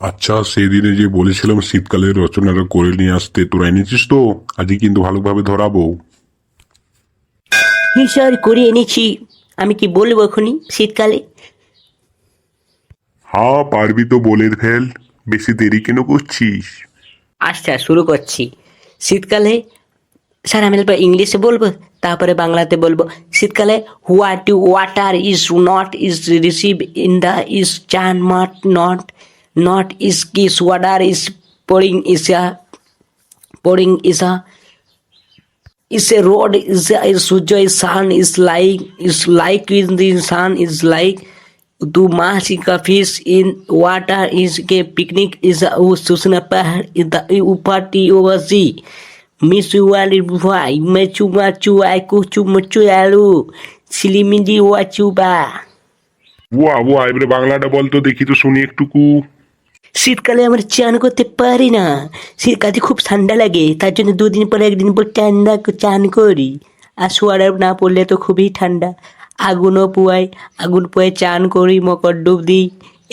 আচ্ছা সেদিনে যে বলেছিলাম শীতকালে রচনাটা করে নিয়ে আসতে তোরা এনেছিস তো? আজকে কিন্তু ভালোভাবে ধরাবো। হ্যাঁ স্যার করে এনেছি। আমি কি বলব এখনই শীতকালে? হ্যাঁ পারবি তো বলে ফেল। বেশি দেরি কেন করছিস? আচ্ছা শুরু করছি। শীতকালে স্যার আমি এরপর ইংলিশে বলবো তারপরে বাংলাতে বলবো শীতকালে what water is not is receive in the is চান not not not is kiss water is pouring is a pouring is a is a road is a is Surya is sun is like is like in the sun is like to mass ka fish in water is ke picnic is a susna pahar is the upati oversea miss wali vai mechu machu ai kuchu muchu alu silimindi wachu ba ওয়া ওয়া এবারে বাংলাটা বলতো দেখি তো শুনি একটুকু শীতকালে আমরা চান করতে পারি না শীতকালে খুব ঠান্ডা লাগে তার জন্য দুদিন পর একদিন পর ঠান্ডা চান করি আর সোয়াটার না পড়লে তো খুবই ঠান্ডা আগুনও পুয়াই আগুন পুয়াই চান করি মকর ডুব দিই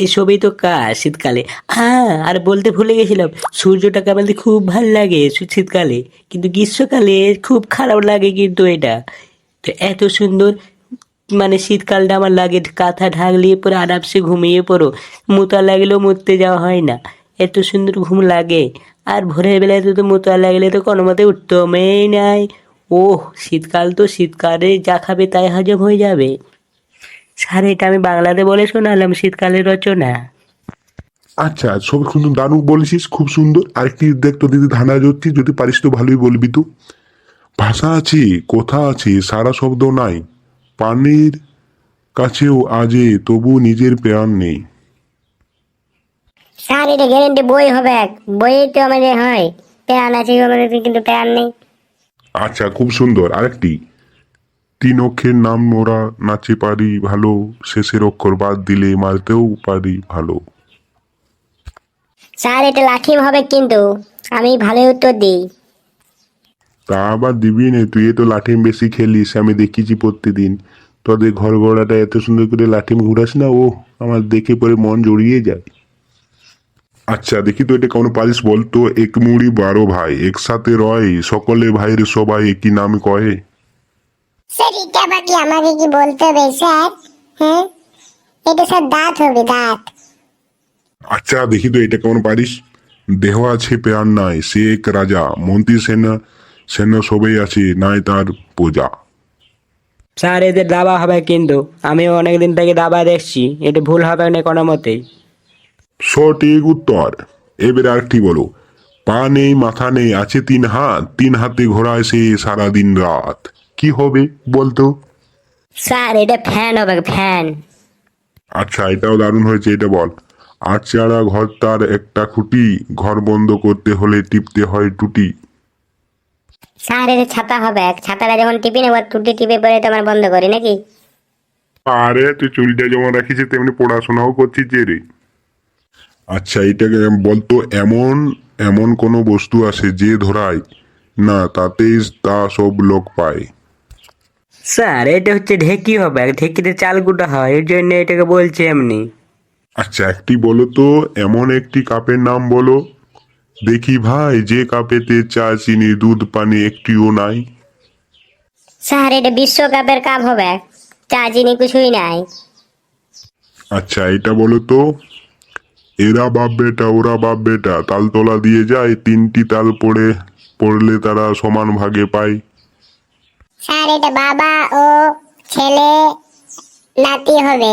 এসবই তো কাজ শীতকালে। হ্যাঁ আর বলতে ভুলে গেছিলাম, সূর্যটাকে আমাদের খুব ভালো লাগে শীতকালে, কিন্তু গ্রীষ্মকালে খুব খারাপ লাগে কিন্তু এটা। তো এত সুন্দর মানে শীতকালটা আমার লাগে, কাঁথা ঢাকলিয়ে পরে আরামসে ঘুমিয়ে পড়ো, মুতা লাগলেও মরতে যাওয়া হয় না। এত সুন্দর ঘুম লাগে, আর ভোরের বেলায় তো মুতা লাগলে তো কোনো মতে উত্তমেই নাই। ওহ, শীতকাল তো শীতকালে যা খাবে তাই হজম হয়ে যাবে। স্যার এটা আমি বাংলাতে বলে শোনালাম শীতকালের রচনা। আচ্ছা সব সুন্দর দারুণ বলেছিস খুব সুন্দর। আরেকটি দেখ তো দিদি ধানা যাচ্ছি যদি পারিস তো ভালোই বলবি তো। ভাষা আছে কথা আছে সারা শব্দ নাই। পানির কাছেও আজে তবু নিজের প্রাণ নেই। স্যার এটা গ্যারেন্টি বই হবে বইয়ে তো আমাদের হয়। প্যান আছে আমাদের কিন্তু প্যান নেই। আচ্ছা খুব সুন্দর। আরেকটি। তিন অক্ষের নাম মোরা নাচে পারি ভালো শেষের অক্ষর বাদ দিলে মারতেও পারি ভালো। স্যার এটা লাঠিম হবে কিন্তু আমি ভালো উত্তর দিই। তা আবার দিবি না তুই তো লাঠিম বেশি খেলিস আমি দেখিছি প্রতিদিন। তোদের ঘর ঘোড়াটা এত সুন্দর করে লাঠিম ঘুরাস না ও আমার দেখে পরে মন জড়িয়ে যায়। আচ্ছা দেখি তো এটা কেমন পারিস বলতো? এক মুড়ি বারো ভাই একসাথে রয় সকলে ভাইয়ের সবাই একই নাম কয়ে? স্যার এটা আবার কি আমাকে কি বলতে হবে স্যার? হ্যাঁ? এটা স্যার দাঁত হবে দাঁত। আচ্ছা দেখি তো এটা কেমন পারিস। দেহ আছে প্রাণ নাই সে এক রাজা। মন্ত্রী সেনা সেনা সবাই আছে নাই তার পূজা স্যার এদের দাবা হবে কিন্তু। আমি অনেকদিন থেকে দাবা দেখছি। এটা ভুল হবে না কোনো মতেই। সঠিক উত্তর। এবারে আরেকটি বলো। পা নেই মাথা নেই আছে তিন হাত। তিন হাতে ঘোড়ায় সে সারাদিন রাত। কি হবে বলতো স্যার এটা ফ্যান হবে ফ্যান আচ্ছা এটাও দারুণ হয়েছে এটা বল। আট চারা ঘর তার একটা খুঁটি ঘর বন্ধ করতে হলে টিপতে হয় টুটি। স্যার এটা ছাতা হবে ছাতাটা যখন টিপি নেব টুটি টিপে পরে তোমার বন্ধ করি নাকি? আরে তুই চুলটা যেমন রাখিস তেমনি পড়াশোনাও করছিস যে রে। আচ্ছা এটাকে বলতো এমন এমন কোনো বস্তু আছে যে ধরায় না তাতেই তা সব লোক পায়। স্যার এটা হচ্ছে ঢেকি হবে ঢেকিতে চাল কুটা হয় এর জন্য এটাকে বলছে এমনি। আচ্ছা একটি বলো তো এমন একটি কাপের নাম বলো। দেখি ভাই যে কাপেতে চা চিনি দুধ পানি একটিও নাই। স্যার এটা বিশ্বকাপের কাপ হবে। চা চিনি কিছুই নাই। আচ্ছা এটা বলো তো এরা বাপ বেটা ওরা বাপ বেটা তালতলা দিয়ে যায় তিনটি তাল পড়ে পড়লে তারা সমান ভাগে পায়। স্যার এটা বাবা ও ছেলে নাতি হবে।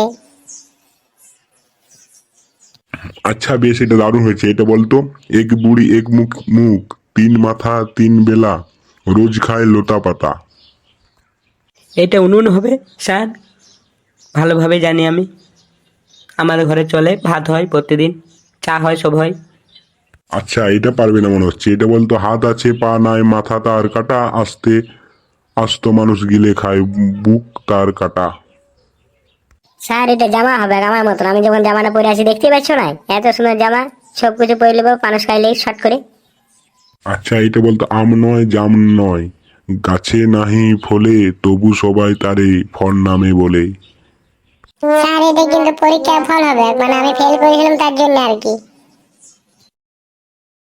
আচ্ছা বেশ এটা দারুণ হয়েছে। এটা বলতো এক বুড়ি এক মুখ মুখ তিন মাথা তিন বেলা রোজ খায় লোটা পাতা। এটা উনুন হবে স্যার। ভালোভাবে জানি আমি। আমাদের ঘরে চলে ভাত হয় প্রতিদিন চা হয় সব হয়। আচ্ছা এটা পারবে না মনে হচ্ছে। এটা বলতো হাত আছে পা নাই মাথা তার কাটা আস্তে আস্ত মানুষ গিলে খায় বুক তার কাটা। স্যার এটা জামা হবে আমার মতন। আমি যখন জামাটা পরে আছি দেখতে পাচ্ছ না? এত সুন্দর জামা সব কিছু পরে নেব মানুষ খাইলে শর্ট করে। আচ্ছা এটা বলতো আম নয় জাম নয়। গাছে নাহি ফলে তবু সবাই তারে ফল নামে বলে। স্যার এটা কিন্তু পরীক্ষার ফল হবে। মানে আমি ফেল করেছিলাম তার জন্য আর কি।